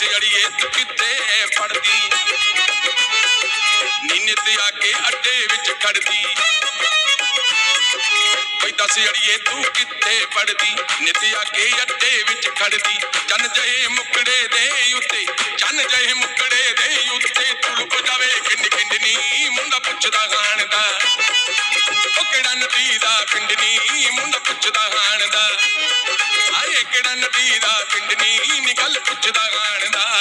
ਦੱਸ ਅੜੀਏ ਤੂੰ ਕਿੱਥੇ ਪੜਦੀ ਨੀਨੇ ਤੇ ਆ ਕੇ ਅੱਡੇ ਵਿੱਚ ਖੜਦੀ। ਬਈ ਦੱਸ ਅੜੀਏ ਤੂੰ ਕਿੱਥੇ ਪੜਦੀ ਨਿਤ ਆ ਕੇ ਅੱਡੇ ਵਿੱਚ ਖੜਦੀ। ਚੰਨ ਜਏ ਮੁਕੜੇ ਦੇ ਉੱਤੇ, ਚੰਨ ਜਏ ਮੁਕੜੇ ਦੇ ਉੱਤੇ ਤੁਲਪ ਜਾਵੇ। ਕਿੰਨ ਕਿੰਨੀ ਮੁੰਡਾ ਪੁੱਛਦਾ ਖਾਣ ਦਾ ਉਹ ਕਿਹੜਾ ਨਦੀ ਦਾ ਪਿੰਡ ਨੀ ਮੁੰਡਾ ਪੁੱਛਦਾ ਖਾਣ ਦਾ ਕਿਹੜਾ ਨਦੀ ਦਾ ਪਿੰਡ ਨੀ ਨੀ ਪੁੱਛਦਾ ਗਾਣ ਦਾ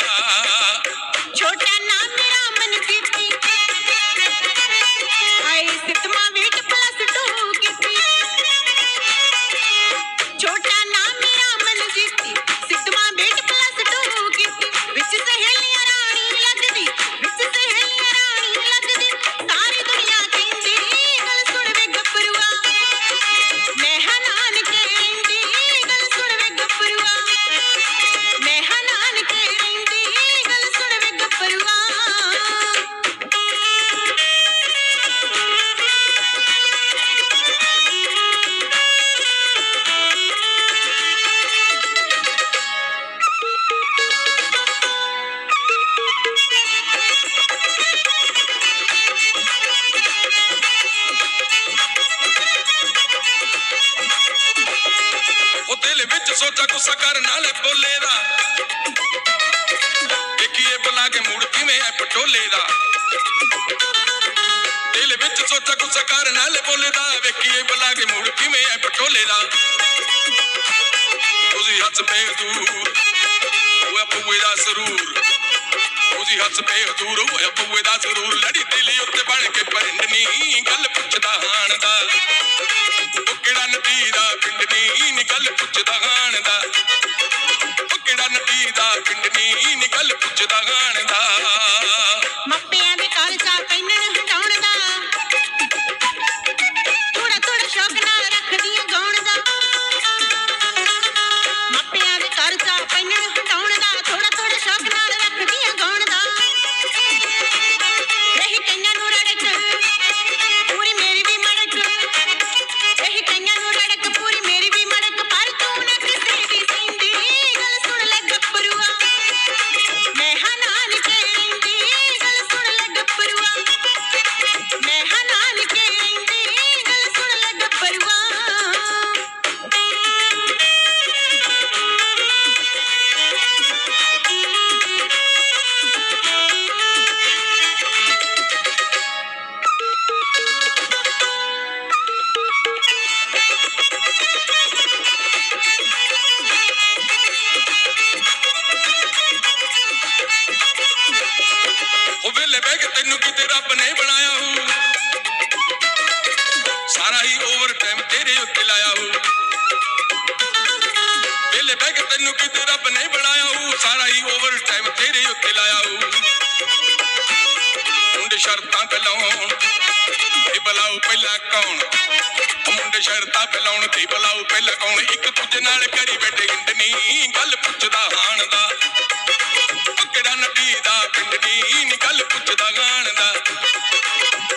ਵਿੱਚ ਗੁੱਸਾ ਕਰਨ ਨਾਲੇ ਬੋਲੇ ਦਾ। ਦੇਖੀਏ ਬੁਲਾ ਕੇ ਮੂਡ ਕਿਵੇਂ ਐ ਪਟੋਲੇ ਦਾ। ਦਿਲ ਵਿੱਚ ਸੋਚਾ ਗੁੱਸਾ ਕਰਨ ਨਾਲੇ ਬੋਲੇ ਦਾ। ਵੇਖੀਏ ਬੁਲਾ ਕੇ ਮੂਡ ਕਿਵੇਂ ਐ ਪਟੋਲੇ ਦਾ। ਤੁਸੀਂ ਹੱਸ ਪਏ ਦੂਰ, ਉਹ ਪੂਏ ਦਾ ਸਰੂਰ। ਤੁਸੀਂ ਹੱਸ ਪਏ ਦੂਰ, ਉਹ ਪੂਏ ਦਾ ਸਰੂਰ। ਲੜੀ ਨੀ ਉਹ ਬਹਿ ਕੇ ਤੈਨੂੰ ਕਿਤੇ ਰੱਬ ਨੇ ਬਣਾਇਆ ਹੋ ਸਾਰਾ ਹੀ ਓਵਰ ਟਾਈਮ ਤੇਰੇ ਉੱਤੇ ਲਾਇਆ ਹੋ ਵੇਲੇ ਬਹਿ ਕੇ ਤੈਨੂੰ ਕਿਤੇ ਰੱਬ ਨੇ ਬਣਾਇਆ ਹੋ ਸਾਰਾ ਹੀ ਓਵਰ ਟਾਈਮ ਤੇਰੇ ਉੱਤੇ ਲਾਇਆ ਹੋ ਮੁੰਡੇ ਸ਼ਰਤਾਂ ਬਲਾਉਣ ਤੇ ਬਲਾਉ ਪਹਿਲਾਂ ਕੌਣ? ਮੁੰਡੇ ਸ਼ਰਤਾਂ ਬਲਾਉਣ ਤੇ ਬਲਾਉ ਪਹਿਲਾਂ ਕੌਣ? ਇੱਕ ਦੂਜੇ ਨਾਲ ਕਰੀ ਬੈਠੇ ਹਿੰਡਨੀ ਗੱਲ ਪੁੱਛਦਾ ਹਾਣ ਦਾ ਕਿਹੜਾ ਨਦੀ ਦਾ ਪਿੰਡ ਨੀ? ਗੱਲ ਪੁੱਛਦਾ ਗਾਣ ਦਾ।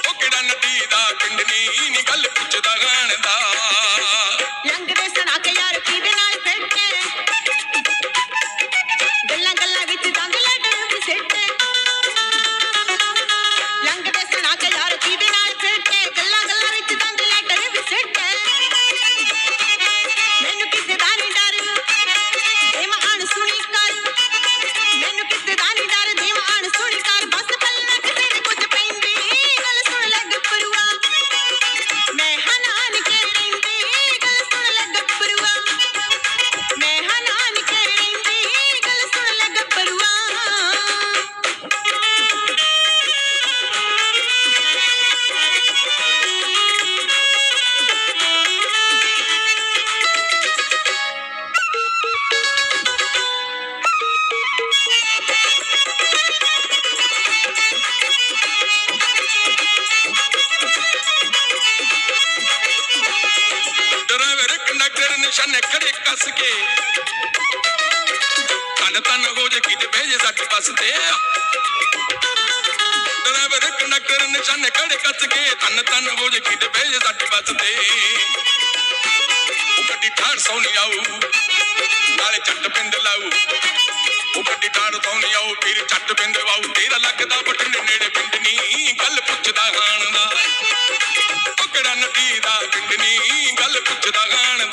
ਉਹ ਕਿਹੜਾ ਨਦੀ ਦਾ ਪਿੰਡ ਨੀ? ਨੀ ਗੱਲ ਪੁੱਛਦਾ ਗਾਣ ਦਾ। ਕੰਡਕਟਰ ਖੜੇ ਕੱਸ ਕੇ। ਕੰਨ ਤਨ ਹੋ ਜੇ ਕਿਤੇ ਭੇਜੇ ਸੱਟ ਬੱਸ ਤੇ। ਡਰਾਈਵਰ ਕੰਡਕਟਰ ਨਿਸ਼ਾਨੇ ਖੜੇ ਕੱਸ ਕੇ। ਤਨ ਤਨ ਹੋ ਜੇ ਕਿਤੇ ਭੇਜੇ ਸੱਟ ਬੱਸ ਤੇ। ਉਹ ਗੱਡੀ ਠਾੜ ਸੌਣੀ ਆਊ, ਨਾਲੇ ਚੱਟ ਪਿੰਡ ਲਾਊ। ਉਹ ਗੱਡੀ ਠਾੜ ਸੌਣੀ ਆਊ, ਫਿਰ ਚੱਟ ਪਿੰਡ ਵਾਊ। ਤੇਰਾ ਲੱਗਦਾ ਬਟਨ ਨੇੜੇ ਪਿੰਡ ਨੀ, ਗੱਲ ਪੁੱਛਦਾ ਹਾਣ ਦਾ। ਉਹ ਕਿਹੜਾ ਨਦੀ ਦਾ ਪਿੰਡ ਨੀ, ਗੱਲ ਪੁੱਛਦਾ ਹਾਣ